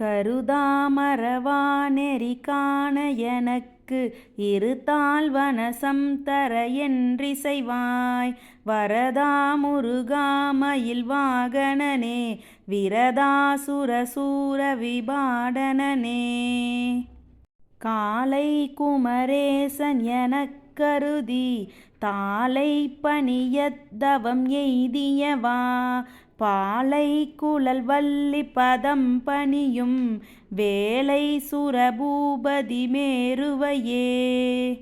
கருதாமரவா நெறி காண எனக்கு இருத்தால் வனசம் தர என்றிசைவாய். வரதா முருகாமயில் வாகனனே விரதாசுரசூர விபாடனனே. காலை குமரேசன் எனக் கருதி தாளை பணியத்தவம் எய்தியவா. பாலை குழல் வள்ளி பதம் பணியும் வேலை சுரபூபதி மேருவையே.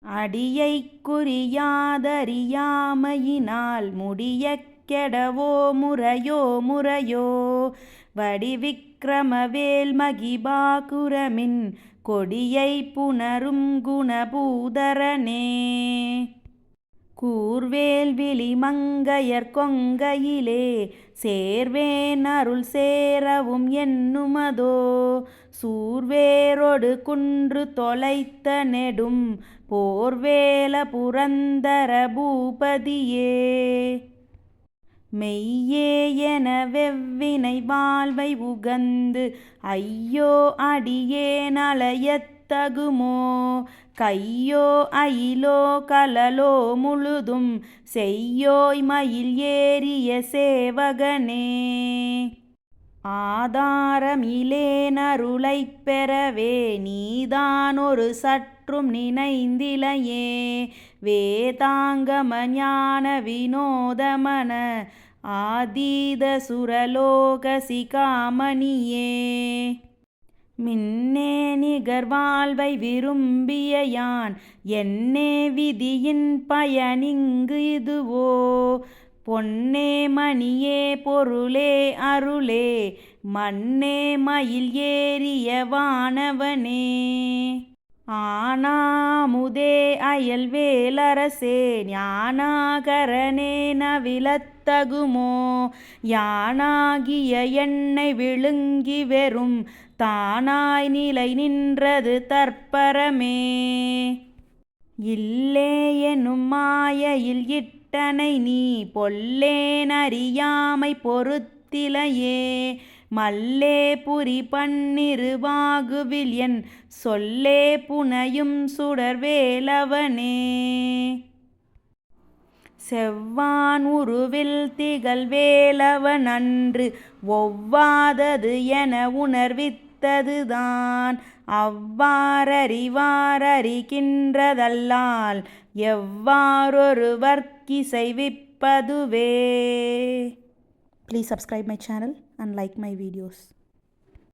அடியை குறியாதறியாமையினால் முடிய கெடவோ முறையோ முறையோ. வடிவிக்கிரமவேல் மகிபாகுரமின் கொடியை புணரும் குணபூதரனே. கூர்வேல் விழி மங்கையர் கொங்கையிலே சேர்வேன் அருள் சேரவும் என்னுமதோ. சூர்வேரொடு குன்று தொலைத்த நெடும் போர்வேல புரந்தர பூபதியே. மெய்யே என வெவ்வினை வாழ்வை உகந்து ஐயோ அடியே நலயத் தகுமோ? கையோ அயிலோ கலலோ முழுதும் செய்யோய் மயில் ஏறிய சேவகனே. ஆதாரமிலே ஆதாரமிலேனருளைப் பெறவே நீதான் ஒரு சற்றும் நினைந்திலையே. வேதாங்கம ஞான வினோதமன ஆதீத சுரலோக சிகாமணியே. மின்னே நிகர் விரும்பிய யான் என்னே விதியின் பயனிங்கு இதுவோ? பொன்னே மணியே பொருளே அருளே மண்ணே மயில் ஏறிய வானவனே. ஆனாமுதே அயல்வேலரசே ஞானாகரனே நவிலத்தகுமோ? யானாகிய எண்ணெய் விழுங்கி வெறும் தானாய் நிலை நின்றது தற்பரமே. இல்லேயனும் மாயையில் இட்டனை நீ பொல்லேனறியாமை பொறுத்திலையே மல்லே புரி பன்னிருவாகுவில் என் சொல்லே புனையும் சுடர்வேலவனே செவ்வான் உருவில் திகழ் வேலவன் அன்று ஒவ்வாதது என உணர்வித்ததுதான். அவ்வாறறிவாரறிகின்றதல்லால் எவ்வாறொருவர்க்கிசைவிப்பதுவே please subscribe my channel and like my videos